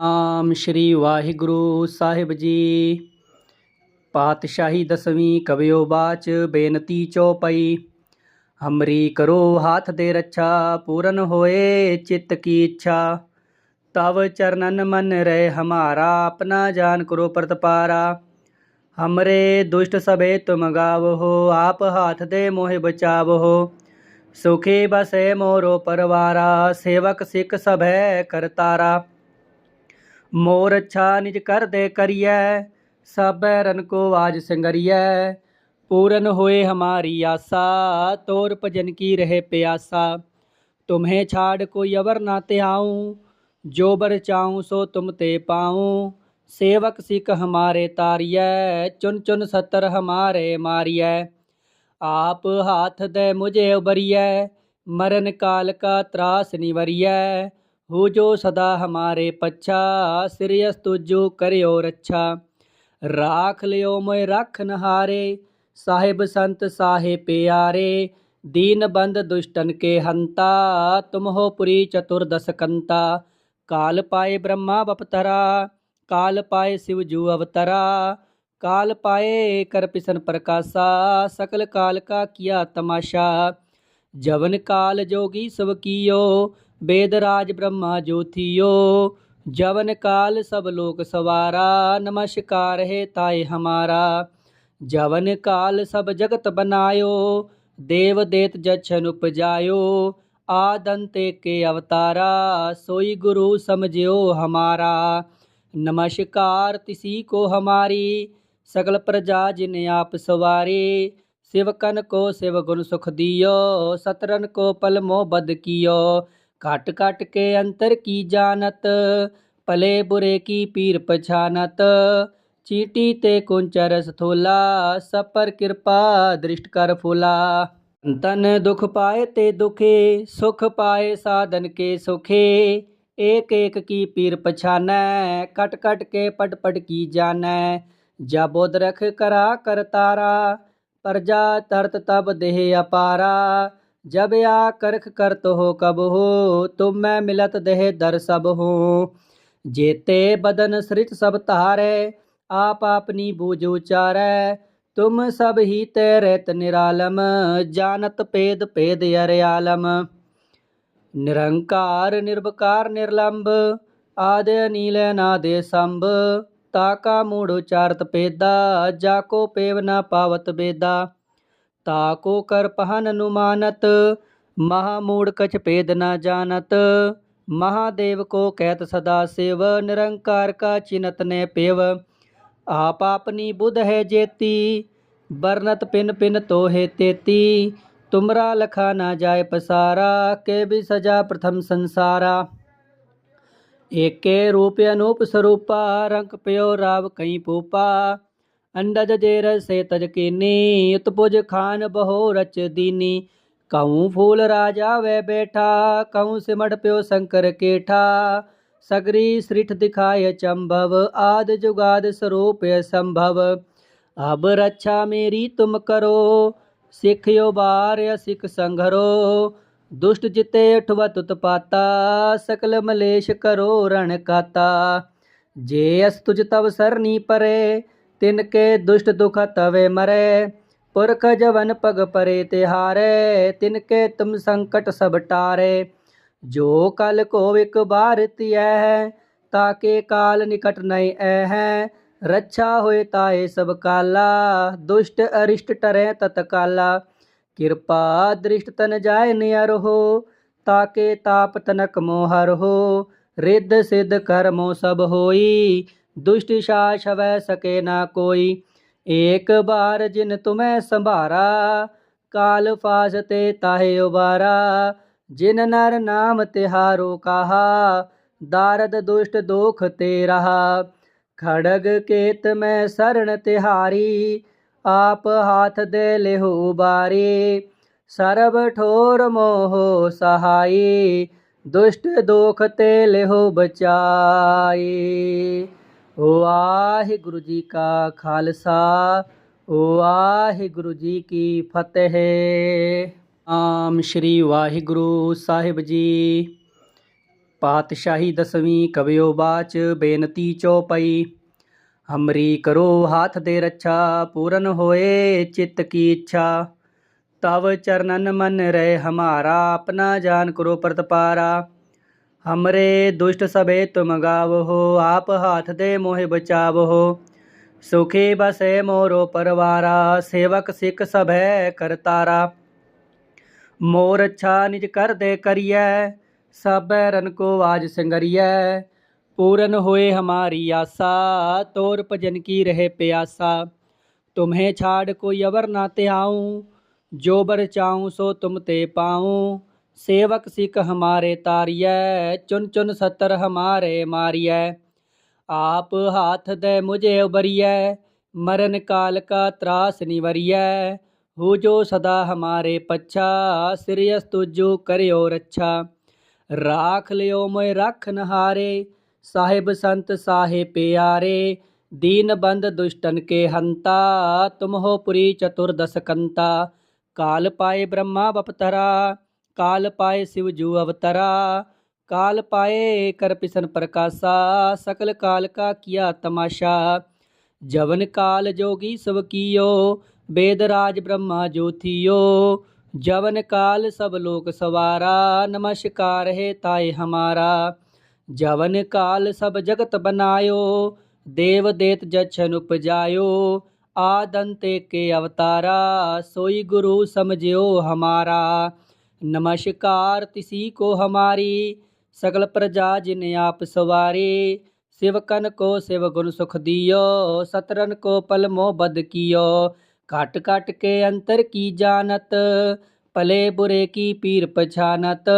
ਆਮ ਸ਼੍ਰੀ ਵਾਹਿਗੁਰੂ ਸਾਹਿਬ ਜੀ। ਪਾਤਸ਼ਾਹੀ ਦਸਵੀਂ ਕਵਿਓ ਬਾਚ ਬੇਨਤੀ ਚੌਪਈ। ਹਮਰੀ ਕਰੋ ਹਾਥ ਦੇ ਰੱਛਾ, ਪੂਰਨ ਹੋਏ ਚਿੱਤ ਕੀ ਇੱਛਾ। ਤਵ ਚਰਨਨ ਮਨ ਰਹਿ ਹਮਾਰਾ, ਆਪਣਾ ਜਾਨ ਕਰੋ ਪ੍ਰਤਪਾਰਾ। ਹਮਰੇ ਦੁਸ਼ਟ ਸਭੇ ਤੁਮ ਗਾਵੋ, ਆਪ ਹਾਥ ਦੇ ਮੋਹਿ ਬਚਾਵੋ। ਸੁਖੀ ਬਸੇ ਮੋਰੋ ਪਰਵਾਰਾ, ਸੇਵਕ ਸਿੱਖ ਸਭੈ ਕਰਤਾਰਾ। ਮੋਰ ਅੱਛਾ ਨਿਜ ਕਰਦੇ ਕਰੀਐ, ਸਾਬੈ ਰਨ ਕੋ ਆਜ ਸੰਗਰੀਐ। ਪੂਰਨ ਹੋਏ ਹਮਾਰੀ ਆਸਾ, ਤੋਰ ਭਜਨ ਕੀ ਰਹੇ ਪਿਆਸਾ। ਤੁਮਹੇ ਛਾੜ ਕੋਈ ਅਵਰ ਨਾ ਧਿਆਉ, ਜੋ ਬਰ ਚਾਉ ਸੋ ਤੁਮ ਤੇ ਪਾਉ। ਸੇਵਕ ਸਿੱਖ ਹਮਾਰੇ ਤਾਰੀਐ, ਚੁਨ ਚੁਨ ਸਤਰ ਹਮਾਰੇ ਮਾਰੀਐ। ਆਪ ਹਾਥ ਦੇ ਮੁਝੇ ਉਬਰੀਐ ਮਰਨ ਕਾਲ ਕਾ ਤਰਾਸ ਨਿਵਰੀਐ। हो जो सदा हमारे पच्छा सिरयस तुझो करियो रच्छा राख लियो मोय रखन हारे साहिब संत साहे प्यारे दीन बंद दुष्टन के हंता तुम हो पुरी चतुर्दश कंता काल पाए ब्रह्मा बपतरा काल पाए शिव जू अवतरा काल पाए कर पिसन प्रकाशा सकल काल का किया तमाशा जवन काल जोगी सब कियो ਬੇਦ ਰਾਜ ਬ੍ਰਹਮਾ ਜੋਥਿਓ ਜਵਨ ਕਾਲ ਸਭ ਲੋਕ ਸਵਾਰਾ, ਨਮਸਕਾਰ ਹੈ ਤਾਏ ਹਮਾਰਾ। ਜਵਨ ਕਾਲ ਸਭ ਜਗਤ ਬਨਾਇਓ, ਦੇਵ ਦੇਤ ਜਛਨ ਉਪਜਾਇਓ, ਆਦੰਤੇ ਕੇ ਅਵਤਾਰਾ, ਸੋਈ ਗੁਰੂ ਸਮਝਿਓ ਹਮਾਰਾ। ਨਮਸਕਾਰ ਤਿਸੀ ਕੋ ਹਮਾਰੀ ਸਕਲ ਪ੍ਰਜਾ ਜਿਨ ਆਪ ਸਵਾਰੀ। ਸਿਵਕਨ ਕੋ ਸਿਵ ਗੁਣ ਸੁਖ ਦਿਓ, ਸਤਰਨ ਕੋ ਪਲਮੋ ਬਦ ਕੀਓ। काट काट के अंतर की जानत, पले बुरे की पीर पछानत। चीटी ते कुंचर स्थूला सब पर कृपा दृष्ट कर फूला। तन दुख पाए ते दुखे, सुख पाए साधन के सुखे। एक एक की पीर पछानै कट कट के पट पट की जान जा बोध रख करा कर तारा प्रजा तरत तब देह अपारा। जब आ करख करत हो कब हो तुम मैं मिलत देह दर सब हो जेते बदन सृत सब तारे आप अपनी बूझ उचारै तुम सब ही ते रहत निरालम जानत पेद पेद अरयालम निरंकार निर्विकार निर्लंब आदि नील नादे संभ ताका मूढ़ उचारत पेदा जाको पेव न पावत बेदा ताको कर पहन अनुमानत महामूढ़ कछ पेद न जानत महादेव को कहत सदा शिव निरंकार का चिनत ने पेव आप अपनी बुध है जेती बरनत पिन पिन तो है तेती तुमरा लखा ना जाए पसारा के भी सजा प्रथम संसारा एके रूप अनूप स्वरूपा रंग प्यो राव कई पूपा ਅੰਡਜ ਜੇ ਰਸੇ ਤਜਕੀਨੀ ਉਤਪੁਜ ਖਾਨ ਬਹੋ ਰਚ ਦੀਨੀ। ਕਉ ਫੂਲ ਰਾਜਾ ਵੇ ਬੈਠਾ, ਕਉ ਸਿਮੜ ਪਿਓ ਸ਼ੰਕਰ ਕੇਠਾ। ਸਗਰੀ ਸ੍ਰਿਠ ਦਿਖਾਇ ਚੰਭਵ, ਆਦ ਜੁਗਾਦ ਸਰੂਪ ਸੰਭਵ। ਅਬ ਰੱਛਾ ਮੇਰੀ ਤੁਮ ਕਰੋ, ਸਿੱਖਿਓ ਬਾਰ ਸਿੱਖ ਸੰਘਰੋ। ਦੁਸ਼ਟ ਜਿਤੇ ਉਠਵਤ ਉਤਪਾਤਾ ਸਕਲ ਮਲੇਸ਼ ਕਰੋ ਰਣ ਕਾਤਾ। ਜੇ ਅਸ ਤੁਜ ਤਵ ਸਰਨੀ ਪਰੇ तिनके दुष्ट दुख तवे मरे, पुरख जवन पग परे तिहारे, तिनके तुम संकट सब टारे। जो कल को एक बार तिय है, ताके काल निकट नहीं है। रक्षा होए ताए सब काला, दुष्ट अरिष्ट टरे तत्काला। कृपा दृष्ट तन जाय नियर हो, ताके ताप तनक मोहर हो। रिद्ध सिद्ध कर्मो सब होई दुष्ट शास वै सके ना कोई एक बार जिन तुम्हें संभारा काल फास ते ताहे उबारा जिन नर नाम तिहारो कहा दारद दुष्ट दोख ते रहा खड़ग केत में शरण तिहारी आप हाथ दे लेहु बारी सरब ठोर मोह सहाई दुष्ट दोख ते लेहु बचाई ਵਾਹਿਗੁਰੂ ਜੀ ਕਾ ਖਾਲਸਾ, ਵਾਹਿਗੁਰੂ ਜੀ ਕੀ ਫਤਿਹ। ਆਮ ਸ਼੍ਰੀ ਵਾਹਿਗੁਰੂ ਸਾਹਿਬ ਜੀ। ਪਾਤਸ਼ਾਹੀ ਦਸਵੀਂ ਕਵਿਓ ਬਾਚ ਬੇਨਤੀ ਚੌਪਈ। ਹਮਰੀ ਕਰੋ ਹਾਥ ਦੇ ਰੱਛਾ, ਪੂਰਨ ਹੋਏ ਚਿੱਤ ਕੀ ਇੱਛਾ। ਤਵ ਚਰਨਨ ਮਨ ਰਹਿ ਹਮਾਰਾ, ਆਪਣਾ ਜਾਨ ਕਰੋ ਪ੍ਰਤਪਾਰਾ। हमरे दुष्ट सबे तुम गावहो, आप हाथ दे मोहे बचावहो। सुखी बसे मोरो परवारा, सेवक सिख सभय करतारा मोर अच्छा निज कर दे करिय, सब रन को आज सिंगरिय। पूरन होए हमारी आशा तोर भजन की रहे प्यासा। तुम्हें छाड़ कोई अवर ना त्याऊँ, जो बर चाऊँ सो तुम ते पाऊँ। सेवक सिख हमारे तारिय चुन चुन सतर हमारे मारिय आप हाथ दे मुझे उबरिय मरण काल का त्रास निवरिय हो जो सदा हमारे पच्छा सिरियस तुझो करियो रच्छा ਰਾਖ ਲਿਓ ਮੈਂ ਰੱਖਨ ਹਾਰੇ ਸਾਹਿਬ ਸੰਤ ਸਾਹੇ ਪਿਆਰੇ ਦੀਨ ਬੰਦ ਦੁਸ਼ਟਨ ਕੇ ਹੰਤਾ ਤੁਮ ਹੋ ਪੁਰੀ ਚਤੁਰਦਸ ਕੰਤਾ ਕਾਲ ਪਾਏ ਬ੍ਰਹਮਾ ਬਪਤਰਾ काल पाए शिव जू अवतरा, काल पाए कर पिसन प्रकाशा, सकल काल का किया तमाशा। जवन काल जोगी सब कियो वेदराज ब्रह्मा ज्योतियो जवन काल सब लोक सवारा, नमस्कार है ताय हमारा। जवन काल सब जगत बनायो, देव देत जछन उपजायो। आदंते के अवतारा, सोई गुरु समझियो हमारा। नमस्कार तिसी को हमारी सकल प्रजा जिन आप सवारी सिवकन को शिव गुण सुख दियो सतरन को पल मोह बद कियो ਘਟ ਘਟ ਕੇ ਅੰਤਰ ਕੀ ਜਾਣਤ ਭਲੇ ਬੁਰੇ ਕੀ ਪੀਰ ਪਛਾਨਤ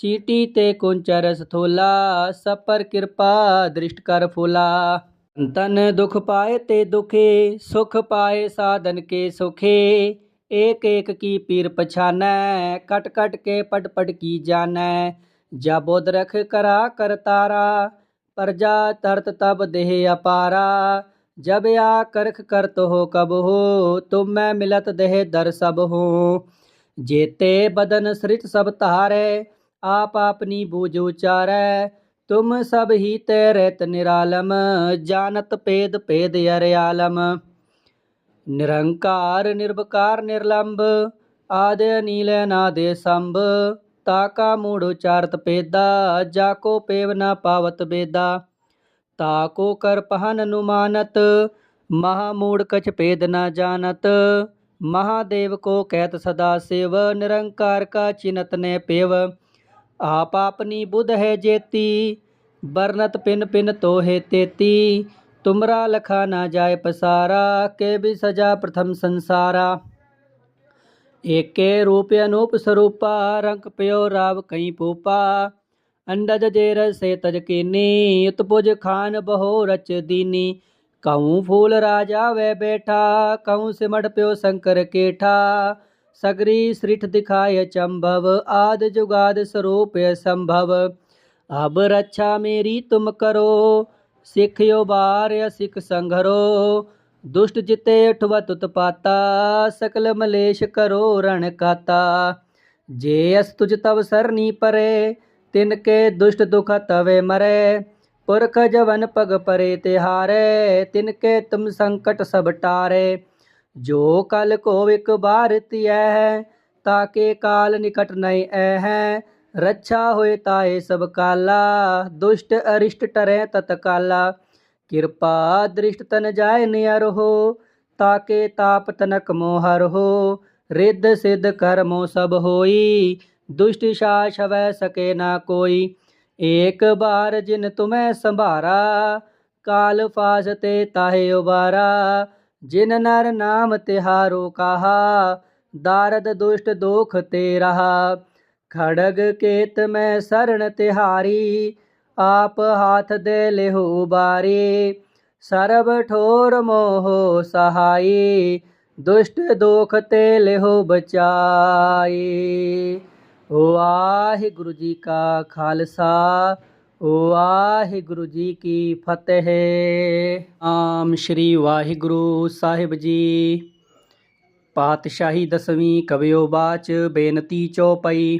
ਚੀਟੀ ਤੇ ਕੁੰਚਰ ਸਥੋਲਾ ਸਪਰ ਕਿਰਪਾ ਦ੍ਰਿਸ਼ਟ ਕਰ ਫੋਲਾ ਤਨ ਦੁਖ ਪਾਏ ਤੇ ਦੁਖੇ ਸੁਖ ਪਾਏ ਸਾਧਨ ਕੇ ਸੁਖੇ एक एक की पीर पछान कट कट के पट पट की जान जब उदरख करा कर तारा प्रजा तरत तब देह अपारा। जब या करख करत तो हो कब हो, तुम मैं मिलत देह दर सब हो। जेते बदन सृत सब तारे, आप अपनी बूझ उचार। तुम सब ही तेरे निरालम, जानत पेद पेद यर आलम। ਨਿਰੰਕਾਰ, ਨਿਰਵਕਾਰ, ਨਿਰਲੰਭ, ਆਦਿ ਨੀਲ ਨਾਦੇ ਸੰਭ, ਤਾ ਕਾ ਮੂੜ ਉਚਾਰਤ ਪੇਦਾ ਜਾ ਕੋ ਪੇਵ ਨਾ ਪਾਵਤ ਬੇਦਾ। ਤਾ ਕੋ ਕਰ ਪਹਨ ਅਨੁਮਾਨਤ, ਮਹਾ ਮੂੜ ਕਛ ਪੇਦ ਨਾ ਜਾਣਤ। ਮਹਾਦੇਵ ਕੋ ਕਹਿਤ ਸਦਾ ਸਿਵ, ਨਿਰੰਕਾਰ ਕਾ ਚਿਨਤ ਨੇ ਪੇਵ। ਆਪ ਆਪਨੀ ਬੁਧ ਹੈ ਜੇਤੀ ਬਰਨਤ ਪਿਨ ਪਿਨ ਤੋਹੇ ਤੇਤੀ। तुमरा लखा ना जाय पसारा, के भी सजा प्रथम संसारा। एक के रूप अनूप स्वरूपा रंग प्यो राव कई पूपा। अंडज जेर से तज कीनी खान बहो रच दीनी। कहूँ फूल राजा वे बैठा कऊ सिमट प्यो शंकर केठा। सगरी श्रीठ दिखाय चंभव, आद जुगाद स्वरूप संभव। अब रक्षा मेरी तुम करो ਸਿੱਖ ਉਬਾਰਿਆ ਸਿੱਖ ਸੰਘਰੋ, ਦੁਸ਼ਟ ਜਿਤੇ ਉਠਵਾ ਤੁਤ ਪਾਤਾ ਸਕਲ ਮਲੇਸ਼ ਕਰੋ ਰਣ ਕਾਤਾ। ਜੇ ਅਸ ਤੁਜ ਤਵ ਸਰਨੀ ਪਰੇ, ਤਿਨ ਕੇ ਦੁਸ਼ਟ ਦੁਖ ਤਵੇ ਮਰੇ। ਪੁਰਖ ਜਵਨ ਪਗ ਪਰੇ ਤੇ ਹਾਰੇ, ਤਿਨ ਕੇ ਤੁਮ ਸੰਕਟ ਸਭ ਟਾਰੇ। ਜੋ ਕਲ ਕੋ ਇਕ ਬਾਰਤਿ ਹੈ ਤਾਕੇ ਕਾਲ ਨਿਕਟ ਨਹੀਂ ਐ। ਹੈ ਰੱਛਾ ਹੋਏ ਤਾਏ ਸਭ ਕਾਲਾ, ਦੁਸ਼ਟ ਅਰਿਸ਼ਟ ਟਰੈ ਤਤਕਾਲਾ ਕਿਰਪਾ ਦ੍ਰਿਸ਼ਟ ਤਨ ਜਾਏ ਨਿਰਹੋ ਤਾਕੇ ਤਾਪ ਤਨਕ ਮੋਹਰ ਹੋ ਰਿੱਧ ਸਿੱਧ ਕਰਮੋ ਸਭ ਹੋਈ, ਦੁਸ਼ਟ ਸ਼ਾਸ ਹਵੈ ਸਕੇ ਨਾ ਕੋਈ। ਏਕ ਬਾਰ ਜਿਨ ਤੁਮੈ ਸੰਭਾਰਾ, ਕਾਲ ਫਾਸ ਤੇ ਤਾਹੇ ਉਬਾਰਾ। ਜਿਨ ਨਰ ਨਾਮ ਤਿਹਾਰੋ ਕਹਾ, ਦਾਰਦ ਦੁਸ਼ਟ ਦੋਖ ਤੇ ਰਹਾ। ਖੜਗ ਕੇਤ ਮੈਂ ਸਰਣ ਤਿਹਾਰੀ, ਆਪ ਹਾਥ ਦੇ ਲਿਹੂ ਬਾਰੀ। ਸਰਬ ਠੋਰ ਮੋਹ ਸਹਾਈ, ਦੁਸ਼ਟ ਦੋਖ ਤੇ ਲਿਹੋ ਬਚਾਈ। ਵਾਹਿਗੁਰੂ ਜੀ ਕਾ ਖਾਲਸਾ ਵਾਹਿਗੁਰੂ ਜੀ ਕੀ ਫਤਿਹ। ਆਮ ਸ਼੍ਰੀ ਵਾਹਿਗੁਰੂ ਸਾਹਿਬ ਜੀ। ਪਾਤਸ਼ਾਹੀ ਦਸਵੀਂ ਕਵਿਓ ਬਾਚ ਬੇਨਤੀ ਚੋਪਈ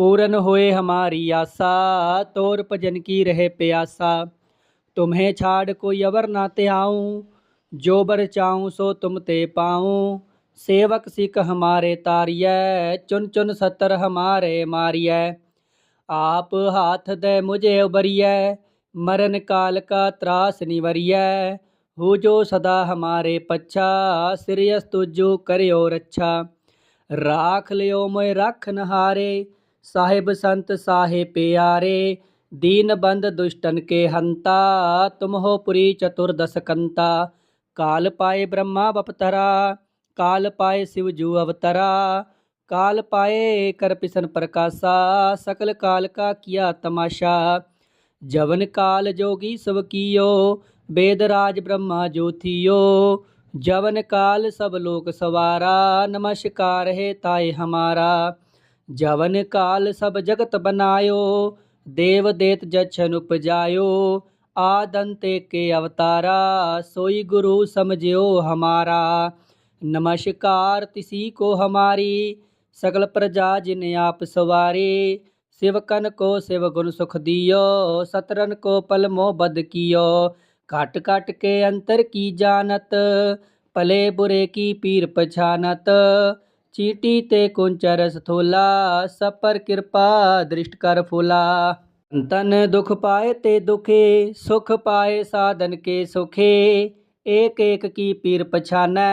पूरन होए हमारी आशा तोर भजन की रहे प्यासा तुम्हें छाड़ कोई अवर ना ते आऊं जो बर चाहूं सो तुम ते पाऊं सेवक सिख हमारे तारिय चुन चुन सतर हमारे मारिय आप हाथ दे मुझे उबरिय मरण काल का त्रास निवरिय हो जो सदा हमारे पच्छा सिरियस तुझो करियो रच्छा राख लियो मोय रखन हारे ਸਾਹਿਬ ਸੰਤ ਸਾਹੇ ਪਿਆਰੇ, ਦੀਨ ਬੰਦ ਦੁਸ਼ਟਨ ਕੇ ਹੰਤਾ ਤੁਮ ਹੋ ਪੁਰੀ ਚਤੁਰਦਸ ਕੰਤਾ। ਕਾਲ ਪਾਏ ਬ੍ਰਹਮਾ ਬਪਤਰਾ ਕਾਲ ਪਾਏ ਸਿਵ ਜੂ ਅਵਤਰਾ। ਕਾਲ ਪਾਏ ਕਰ ਪਿਸਨ ਪ੍ਰਕਾਸ਼ਾ, ਸਕਲ ਕਾਲ ਕਾ ਕੀਆ ਤਮਾਸ਼ਾ। ਜਵਨ ਕਾਲ ਜੋਗੀ ਸਭ ਕੀਓ, ਬੇਦ ਰਾਜ ਬ੍ਰਹਮਾ ਜੋਥਿਓ ਜਵਨ ਕਾਲ ਸਭ ਲੋਕ ਸਵਾਰਾ, ਨਮਸਕਾਰ ਹੈ ਤਾਏ ਹਮਾਰਾ। ਜਵਨ ਕਾਲ ਸਭ ਜਗਤ ਬਨਾਇਓ, ਦੇਵ ਦੇਤ ਜਛਨ ਉਪਜਾਇਓ। ਆਦੰਤੇ ਕੇ ਅਵਤਾਰਾ, ਸੋਈ ਗੁਰੂ ਸਮਝਿਓ ਹਮਾਰਾ। ਨਮਸਕਾਰ ਤਿਸੀ ਕੋ ਹਮਾਰੀ, ਸਗਲ ਪ੍ਰਜਾ ਜਿਨ ਆਪ ਸਵਾਰੇ। ਸਿਵਕਨ ਕੋ ਸਿਵ ਗੁਣ ਸੁਖ ਦਿਓ, ਸਤਰਨ ਕੋ ਪਲ ਮੋਹ ਬਦ ਕੀਓ। ਘਟ ਘਟ ਕੇ ਅੰਤਰ ਕੀ ਜਾਣਤ, ਭਲੇ ਬੁਰੇ ਕੀ ਪੀਰ ਪਛਾਨਤ। चीटी ते कुंचरस थोला सब पर कृपा दृष्ट कर फूला। तन दुख पाए ते दुखे, सुख पाए साधन के सुखे। एक एक की पीर पछानै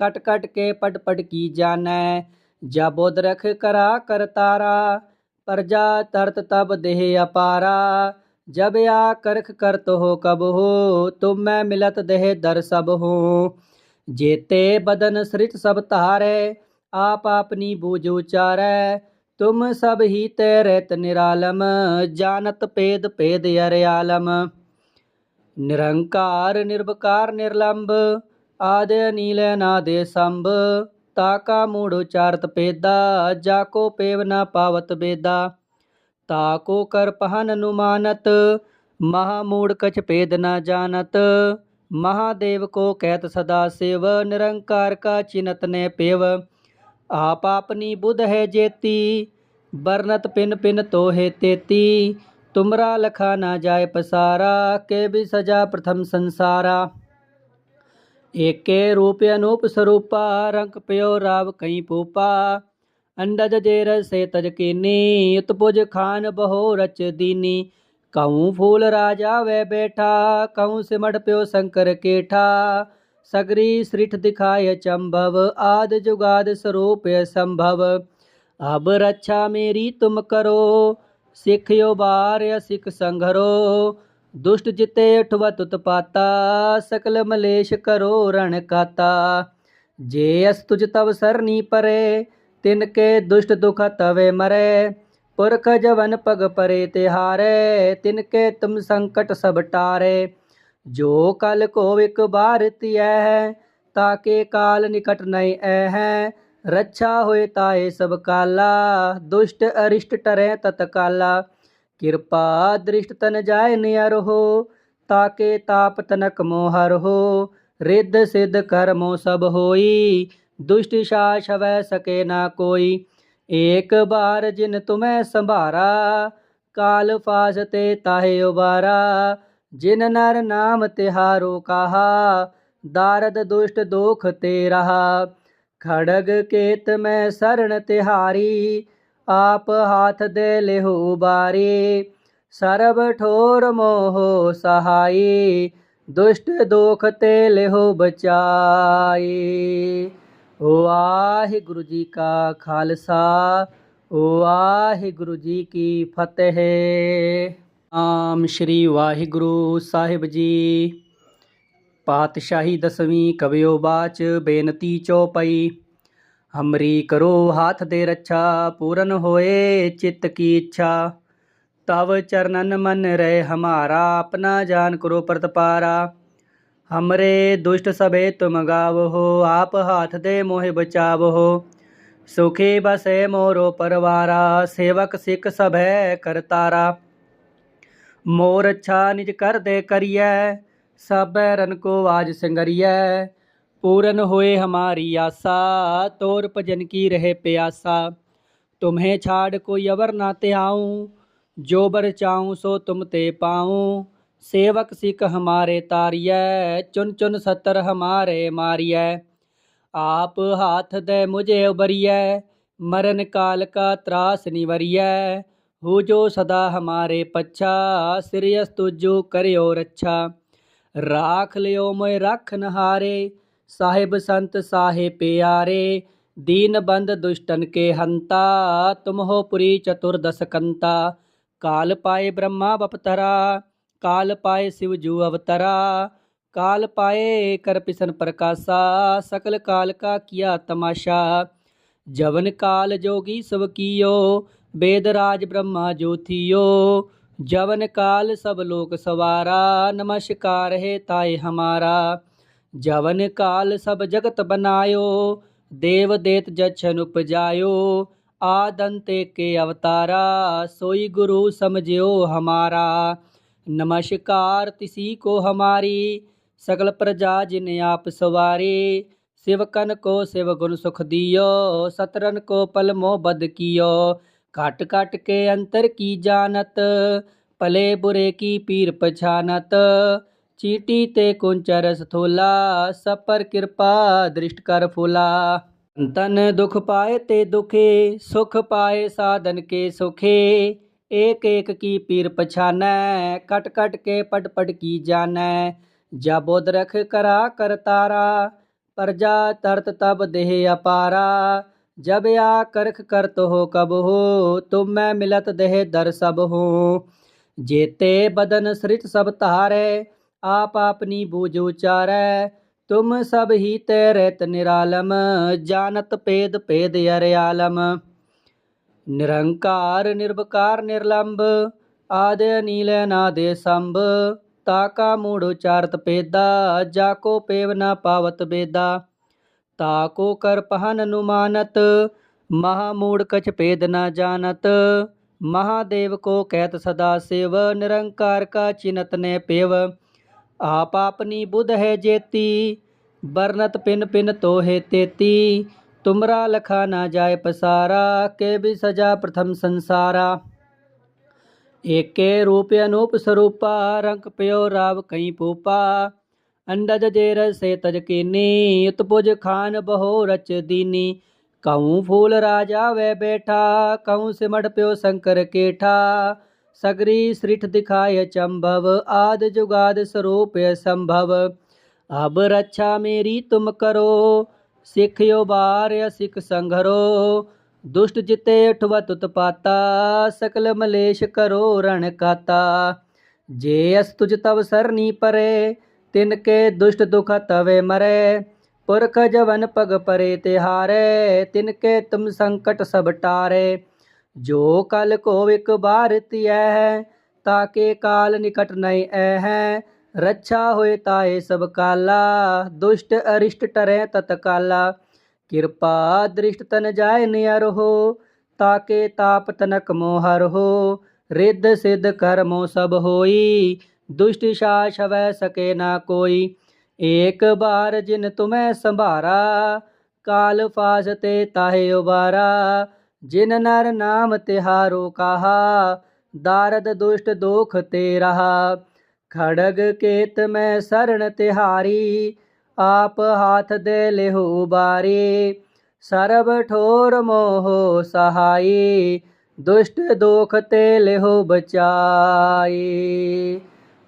कट कट के पट पट की जान जा बोध रख करा कर तारा प्रजा तरत तब देह अपारा। जब या करख करत हो कब हो, तुम मैं मिलत देह दर सब हो। जेते बदन सृत सब तारे आप अपनी बूझ उचारै तुम सब ही ते रहत निरालम जानत पेद पेद अरयालम निरंकार निर्वकार निर्लंब आदि नील नादे संभ ताका मूढ़ उचारत पेदा जाको पेव न पावत बेदा ताको कर पहन अनुमानत महामूढ़ कछ पेद न जानत महादेव को कहत सदा शिव निरंकार का चिनत ने पेव आप अपनी बुध है जेती, बरनत पिन पिन तो है तेती। तुमरा लखा ना जाय पसारा, के भी सजा प्रथम संसारा। एके रूप अनूप स्वरूपा रंग प्यो राव कई पूपा। अंडज जेर से तज कीनी उत्पुज खान बहो रच दीनी। कहूँ फूल राजा वह बैठा, कहूँ सिमट प्यो शंकर केठा। सगरी सृठ दिखाय चंभव आद जुगाद स्वरूप संभव अब रक्षा मेरी तुम करो सिखयो बार सिख संघरो दुष्ट जिते उठवत उत्पाता सकल मलेश करो रण काता जे अस तुझ तव सरनी परे तिनके दुष्ट दुख तवे मरे पुरख जवन पग परे तिहारे तिनके तुम संकट सब टारे ਜੋ ਕਲ ਕੋ ਇਕ ਭਾਰਤਿ ਹੈ, ਤਾਕੇ ਕਾਲ ਨਿਕਟ ਨਈ ਐ ਹੈ। ਰੱਛਾ ਹੋਏ ਤਾਏ ਸਭ ਕਾਲਾ, ਦੁਸ਼ਟ ਅਰਿਸ਼ਟ ਟਰੈ ਤਤਕਾਲਾ ਕਿਰਪਾ ਦ੍ਰਿਸ਼ਟ ਤਨ ਜਾਏ ਨਿਰਹੋ ਤਾਕੇ ਤਾਪ ਤਨਕ ਮੋਹਰ ਹੋ। ਰਿੱਧ ਸਿੱਧ ਕਰਮੋ ਸਭ ਹੋਈ, ਦੁਸ਼ਟ ਸ਼ਾਸ ਵੈ ਸਕੇ ਨਾ ਕੋਈ। ਏਕ ਬਾਰ ਜਿਨ ਤੁਮੈ ਸੰਭਾਰਾ, ਕਾਲ ਫਾਸ ਤੇ ਤਾਹੇ ਉਬਾਰਾ। ਜਿਨ ਨਰ ਨਾਮ ਤਿਹਾਰੋ ਕਹਾ, ਦਾਰਦ ਦੁਸ਼ਟ ਦੋਖ ਤੇ ਰਹਾ ਖੜਗ ਕੇਤ ਮੈਂ ਸਰਣ ਤਿਹਾਰੀ, ਆਪ ਹਾਥ ਦੇ ਲਿਹੁ ਬਾਰੀ। ਸਰਬ ਠੋਰ ਮੋਹ ਸਹਾਈ, ਦੁਸ਼ਟ ਦੋਖ ਤੇ ਲਿਹੁ ਬਚਾਈ। ਵਾਹਿਗੁਰੂ ਜੀ ਕਾ ਖਾਲਸਾ ਵਾਹਿਗੁਰੂ ਜੀ ਕੀ ਫਤਿਹ। ਆਮ ਸ਼੍ਰੀ ਵਾਹਿਗੁਰੂ ਸਾਹਿਬ ਜੀ। ਪਾਤਸ਼ਾਹੀ ਦਸਵੀਂ ਕਵਿਓ ਬਾਚ ਬੇਨਤੀ ਚੋਪਈ। ਹਮਰੀ ਕਰੋ ਹਾਥ ਦੇ ਰੱਛਾ, ਪੂਰਨ ਹੋਏ ਚਿੱਤ ਕੀ ਇੱਛਾ। ਤਵ ਚਰਨਨ ਮਨ ਰਹਿ ਹਮਾਰਾ, ਆਪਣਾ ਜਾਨ ਕਰੋ ਪ੍ਰਤਪਾਰਾ। ਹਮਰੇ ਦੁਸ਼ਟ ਸਭੇ ਤੁਮ ਗਾਵੋ, ਆਪ ਹਾਥ ਦੇ ਮੋਹਿ ਬਚਾਵੋ। ਸੁਖੀ ਬਸੇ ਮੋਰੋ ਪਰਵਾਰਾ, ਸੇਵਕ ਸਿੱਖ ਸਭੈ ਕਰਤਾਰਾ। ਮੋਰ ਛਾ ਨਿਜ ਕਰ ਦੇ ਕਰੀਐ ਸਭੈ ਰਨ ਕੋ ਆਜ ਸੰਗਰੀਐ। ਪੂਰਨ ਹੋਏ ਹਮਾਰੀ ਆਸਾ, ਤੋਰ ਭਜਨ ਕੀ ਰਹੇ ਪਿਆਸਾ। ਤੁਮਹੇ ਛਾੜ ਕੋਈ ਅਵਰ ਨਾ ਧਿਆਉ, ਜੋ ਬਰ ਚਾਉ ਸੋ ਤੁਮ ਤੇ ਪਾਉ। ਸੇਵਕ ਸਿਕ ਹਮਾਰੇ ਤਾਰੀਐ, ਚੁਨ ਚੁਨ ਸਤਰ ਹਮਾਰੇ ਮਾਰੀਐ। ਆਪ ਹਾਥ ਦੇ ਮੁਝੇ ਉਬਰੀਐ ਮਰਨ ਕਾਲ ਕਾ ਤਰਾਸ ਨਿਵਰੀਐ। हो जो सदा हमारे पच्छा सिरियस तुझो करियो रच्छा राख लियो मोय रखन हारे साहिब संत साहे प्यारे दीन बंद दुष्टन के हंता तुम हो पुरी चतुर्दश कंता काल पाए ब्रह्मा बपतरा काल पाए शिव जू अवतरा काल पाए कर पिसन प्रकाशा सकल काल का किया तमाशा जवन काल जोगी सब कियो ਬੇਦਰਾਜ ਬ੍ਰਹਮਾ ਜੋਥਿਓ ਜਵਨ ਕਾਲ ਸਭ ਲੋਕ ਸਵਾਰਾ, ਨਮਸਕਾਰ ਹੈ ਤਾਏ ਹਮਾਰਾ। ਜਵਨ ਕਾਲ ਸਭ ਜਗਤ ਬਨਾਇਓ, ਦੇਵ ਦੇਤ ਜਛਨ ਉਪਜਾਇਓ ਆਦੰਤੇ ਕੇ ਅਵਤਾਰਾ, ਸੋਈ ਗੁਰੂ ਸਮਝਿਓ ਹਮਾਰਾ। ਨਮਸਕਾਰ ਤਿਸੀ ਕੋ ਹਮਾਰੀ, ਸਗਲ ਪ੍ਰਜਾ ਜਿਨ ਆਪ ਸਵਾਰੇ। ਸਿਵਕਨ ਕੋ ਸਿਵ ਗੁਣ ਸੁਖ ਦਿਓ, ਸਤਰਨ ਕੋ ਪਲ ਮੋਹ ਬਦ ਕੀਓ। काट काट के अंतर की जानत, पले बुरे की पीर पछानत। चीटी ते कुंचरस थोला सब पर कृपा दृष्ट कर फूला। तन दुख पाए ते दुखे, सुख पाए साधन के सुखे। एक एक की पीर पछानै कट कट के पट पट की जान जा बोध रख करा कर तारा प्रजा तरत तब देह अपारा। जब आ करख करत हो कब हो तुम मैं मिलत देह दर सब हो जेते बदन सृत सब तारे आप अपनी बूझ उचारै तुम सब ही ते रहत निरालम जानत पेद पेद अरयालम निरंकार निर्वकार निर्लंब आदि नील नादे संभ ताका मूढ़ उचारत पेदा जाको पेव न पावत बेदा ਤਾ ਕੋ ਕਰ ਪਹਨ ਅਨੁਮਾਨਤ ਮਹਾ ਮੂੜ ਕਛ ਭੇਦ ਨਾ ਜਾਣਤ। ਮਹਾਦੇਵ ਕੋ ਕਹਿਤ ਸਦਾ ਸੇਵ, ਨਿਰੰਕਾਰ ਕਾ ਚਿਨਤ ਨੇ ਪੇਵ। ਆਪ ਆਪਨੀ ਬੁਧ ਹੈ ਜੇਤੀ ਬਰਨਤ ਪਿਨ ਪਿਨ ਤੋਹੇ ਤੇਤੀ। ਤੁਮਰਾ ਲਖਾ ਨਾ ਜਾਏ ਪਸਾਰਾ, ਕੇ ਵੀ ਸਜਾ ਪ੍ਰਥਮ ਸੰਸਾਰਾ। ਏਕੇ ਰੂਪ ਅਨੂਪ ਸਰੂਪਾ, ਰੰਗ ਪਿਓ ਰਾਵ ਕਈ ਪੂਪਾ। ਅੰਡਜ ਜੇ ਰਸੇ ਤਜਕੀਨੀ ਉਤਪੁਜ ਖਾਨ ਬਹੋ ਰਚ ਦੀਨੀ। ਕਉ ਫੂਲ ਰਾਜਾ ਵੇ ਬੈਠਾ, ਕਉ ਸਿਮਟ ਪਿਓ ਸ਼ੰਕਰ ਕੇਠਾ। ਸਗਰੀ ਸ੍ਰਿਠ ਦਿਖਾਏ ਚੰਭਵ, ਆਦ ਜੁਗਾਦ ਸਰੂਪ ਸੰਭਵ। ਅਬ ਰੱਛਾ ਮੇਰੀ ਤੁਮ ਕਰੋ ਸਿੱਖਿਓ ਬਾਰਿਆ ਸਿੱਖ ਸੰਘਰੋ। ਦੁਸ਼ਟ ਜਿਤੇ ਉਠਵਤ ਉਤਪਾਤਾ, ਸਕਲ ਮਲੇਸ਼ ਕਰੋ ਰਣ ਕਾਤਾ। ਜੇ ਅਸ ਤੁਜ ਤਵ ਸਰਨੀ ਪਰੇ तिनके दुष्ट दुख तवे मरे, पुरख जवन पग परे तिहारे तिनके तुम संकट सब टारे। जो कल को एक बार तिय है, ताके काल निकट नहीं ऐ है। रक्षा होए ताए सब काला, दुष्ट अरिष्ट टरे तत्काला। कृपा दृष्ट तन जाय नियर हो, ताके ताप तनक मोहर हो। रिद्ध सिद्ध कर्मो सब होई दुष्ट शास वै सके ना कोई एक बार जिन तुम्हें संभारा काल फास ते ताहे उबारा जिन नर नाम तिहारो कहा दारद दुष्ट दोख ते रहा खड़ग केत में शरण तिहारी आप हाथ दे लेहु उबारी सर्व ठोर मोह सहाई दुष्ट दोख ते लेहु बचाई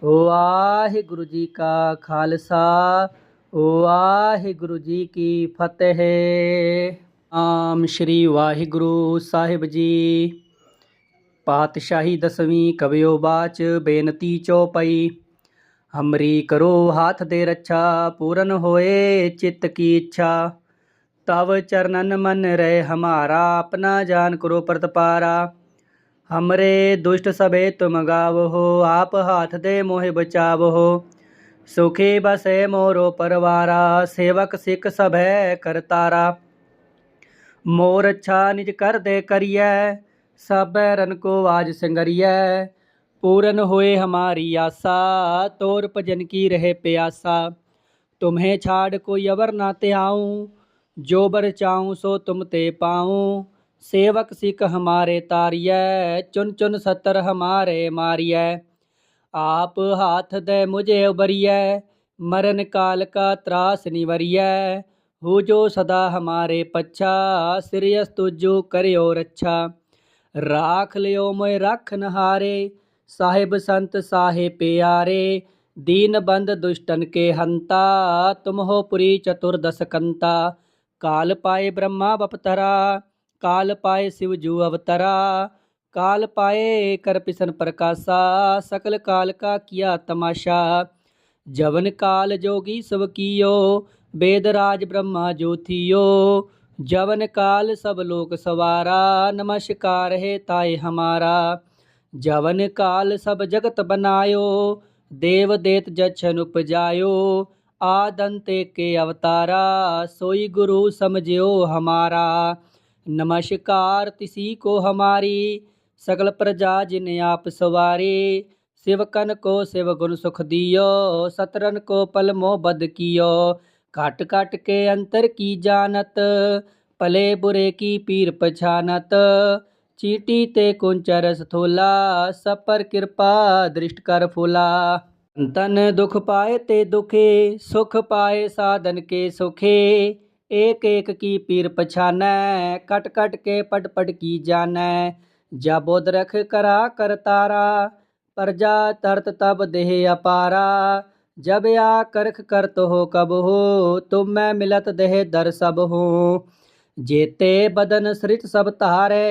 ਵਾਹਿਗੁਰੂ ਜੀ ਕਾ ਖਾਲਸਾ ਵਾਹਿਗੁਰੂ ਜੀ ਕੀ ਫਤਿਹ। ਆਮ ਸ਼੍ਰੀ ਵਾਹਿਗੁਰੂ ਸਾਹਿਬ ਜੀ। ਪਾਤਸ਼ਾਹੀ ਦਸਵੀਂ ਕਵਿਓ ਬਾਚ ਬੇਨਤੀ ਚੌਪਈ। ਹਮਰੀ ਕਰੋ ਹਾਥ ਦੇ ਰੱਛਾ, ਪੂਰਨ ਹੋਏ ਚਿੱਤ ਕੀ ਇੱਛਾ। ਤਵ ਚਰਨਨ ਮਨ ਰਹਿ ਹਮਾਰਾ, ਆਪਣਾ ਜਾਨ ਕਰੋ ਪ੍ਰਤਪਾਰਾ। हमरे दुष्ट सबे तुम गावहो, आप हाथ दे मोहि बचावहो। सुखी बसे मोरो परवारा, सेवक सिख सभै करतारा मोर अच्छा निज कर दे करिए सब रन को आज संगरिए पूरन होए हमारी आशा तोर भजन की रहे प्यासा। तुम्हें छाड़ कोई अवर ना ते आऊँ जो बर चाहूँ सो तुम ते पाऊँ। ਸੇਵਕ ਸਿੱਖ ਹਮਾਰੇ ਤਾਰੀਐ, ਚੁਨ ਚੁਨ ਸਤਰ ਹਮਾਰੇ ਮਾਰੀਐ। ਆਪ ਹਾਥ ਦੇ ਮੁਝੇ ਉਬਰੀਐ ਮਰਨ ਕਾਲ ਕਾ ਤਰਾਸ ਨਿਵਰੀਐ। ਹੋ ਜੋ ਸਦਾ ਹਮਾਰੇ ਪੱਛਾ ਸਿਰਿਅਸ ਤੁਜੋ ਕਰਿਓ ਰੱਛਾ। ਰਾਖ ਲਿਓ ਮੋਇ ਰਖਨ ਨਹਾਰੇ, ਸਾਹਿਬ ਸੰਤ ਸਾਹੇ ਪਿਆਰੇ। ਦੀਨ ਬੰਦ ਦੁਸ਼ਟਨ ਕੇ ਹੰਤਾ ਤੁਮ ਹੋ ਪੁਰੀ ਚਤੁਰ ਦਸਕੰਤਾ ਕਾਲ ਪਾਏ ਬ੍ਰਹਮਾ ਬਪਤਰਾ काल पाए शिव जू अवतरा, काल पाए कर पिसन प्रकाशा, सकल काल का किया तमाशा। जवन काल जोगी सब कियो वेद राज ब्रह्मा ज्योतियो जवन काल सब लोक सवारा, नमस्कार है ताए हमारा। जवन काल सब जगत बनायो, देव देत जछन उपजायो। आदंते के अवतारा, सोई गुरु समझियो हमारा। नमस्कार तिसी को हमारी सकल प्रजा जिन आप सवारे शिवकन को शिव गुण सुख दियो सतरन को पल मोह बद कियो काट काट के अंतर की जानत पले बुरे की पीर पछानत चीटी ते कुंचरस थोला सब पर कृपा दृष्ट कर फूला तन दुख पाए ते दुखे सुख पाए साधन के सुखे एक एक की पीर पछानै कट कट के पट पट की जानै जबोद रख करा कर तारा प्रजा तरत तब देह अपारा जब या करख करत हो कब हो तुम मैं मिलत देह दर सब हो जेते बदन सृत सब तारे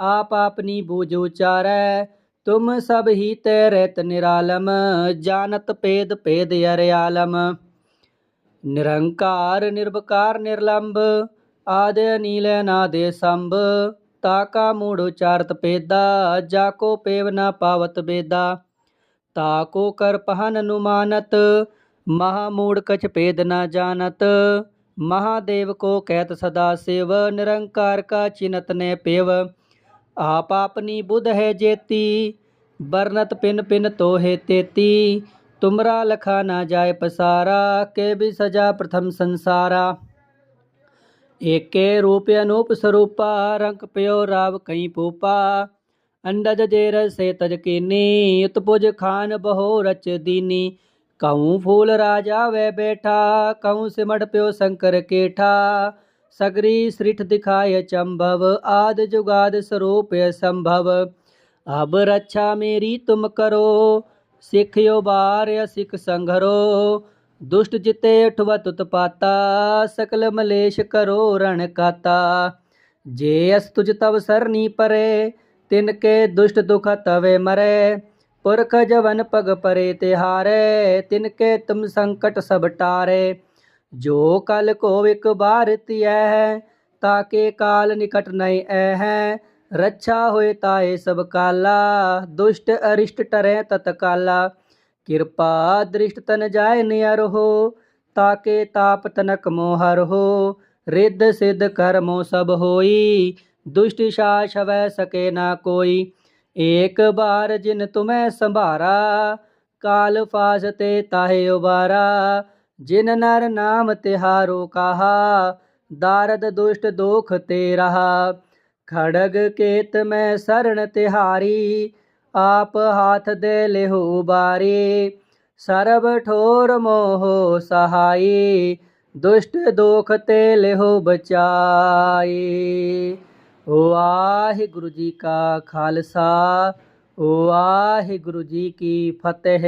आप अपनी बूझ उचारै तुम सब ही ते रहत निरालम जानत पेद पेद ਨਿਰੰਕਾਰ, ਨਿਰਵਕਾਰ, ਨਿਰਲੰਭ, ਆਦਿ ਨੀਲੇ ਨਾ ਦੇ ਸੰਭ, ਤਾ ਮੂੜ ਉਚਾਰਤ ਪੇਦਾ ਜਾ ਕੋ ਪੇਵ ਨਾ ਪਾਵਤ ਬੇਦਾ। ਤਾ ਕੋ ਕਰ ਪਹਨ ਅਨੁਮਾਨਤ, ਮਹਾ ਮੂੜ ਕਛ ਪੇਦ ਨਾ ਜਾਣਤ। ਮਹਾਦੇਵ ਕੋ ਕਹਿਤ ਸਦਾ ਸਿਵ, ਨਿਰੰਕਾਰ ਕਾ ਚਿਨਤ ਨੇ ਪੇਵ। ਆਪ ਆਪਨੀ ਬੁਧ ਹੈ ਜੇਤੀ ਬਰਨਤ ਪਿਨ ਪਿਨ ਤੋਹੇ ਤੇਤੀ। तुमरा लखा ना जाय पसारा के भी सजा प्रथम संसारा एके रूप अनूप स्वरूपा रंग पयो राव कई पूपा अंडज जेर से तज कीनी उत्पुज खान बहो रच दीनी कहूँ फूल राजा वे बैठा कहूँ सिमट प्यो शंकर केठा सगरी सृठ दिखाय चंभव आद जुगाद स्वरूप संभव अब रक्षा मेरी तुम करो ਸਿਖ ਉਬਾਰਿਆ ਸਿਖ ਸੰਘਰੋ, ਦੁਸ਼ਟ ਜਿਤੇ ਉਠਵਾ ਤੁਤ ਪਾਤਾ, ਸਕਲ ਮਲੇਸ਼ ਕਰੋ ਰਣ ਕਾਤਾ। ਜੇ ਅਸ ਤੁਜ ਤਵ ਸਰਨੀ ਪਰੇ, ਤਿਨ ਕੇ ਦੁਸ਼ਟ ਦੁਖ ਤਵੇ ਮਰੇ। ਪੁਰਖ ਜਵਨ ਪਗ ਪਰੇ ਤੇ ਹਾਰੇ ਤਿਨ ਕੇ ਤੁਮ ਸੰਕਟ ਸਭ ਟਾਰੇ। ਜੋ ਕਲ ਕੋ ਇਕ ਬਾਰ ਤਿਐ ਤਾਕੇ ਕਾਲ ਨਿਕਟ ਨਹੀਂ ਐ ਹੈ ਰੱਛਾ ਹੋਏ ਤਾਏ ਸਭ ਕਾਲਾ, ਦੁਸ਼ਟ ਅਰਿਸ਼ਟ ਟਰੈ ਤਤਕਾਲਾ ਕਿਰਪਾ ਦ੍ਰਿਸ਼ਟ ਤਨ ਜਾਏ ਨਿਰਹੋ ਤਾਕੇ ਤਾਪ ਤਨਕ ਮੋਹਰ ਹੋ। ਰਿੱਧ ਸਿੱਧ ਕਰਮੋ ਸਭ ਹੋਈ, ਦੁਸ਼ਟ ਸ਼ਾਸ ਹਵੈ ਸਕੇ ਨਾ ਕੋਈ। ਏਕ ਬਾਰ ਜਿਨ ਤੁਮੈ ਸੰਭਾਰਾ, ਕਾਲ ਫਾਸ ਤੇ ਤਾਹੇ ਉਬਾਰਾ। ਜਿਨ ਨਰ ਨਾਮ ਤਿਹਾਰੋ ਕਹਾ, ਦਾਰਦ ਦੁਸ਼ਟ ਦੋਖ ਤੇ खड़ग केत में शरण तिहारी, आप हाथ दे लेहु बारी। सर्व ठोर मोह सहाई, दुष्ट दोख ते लेहु बचाई। वाहे गुरु जी का खालसा वाहे गुरु जी की फतेह।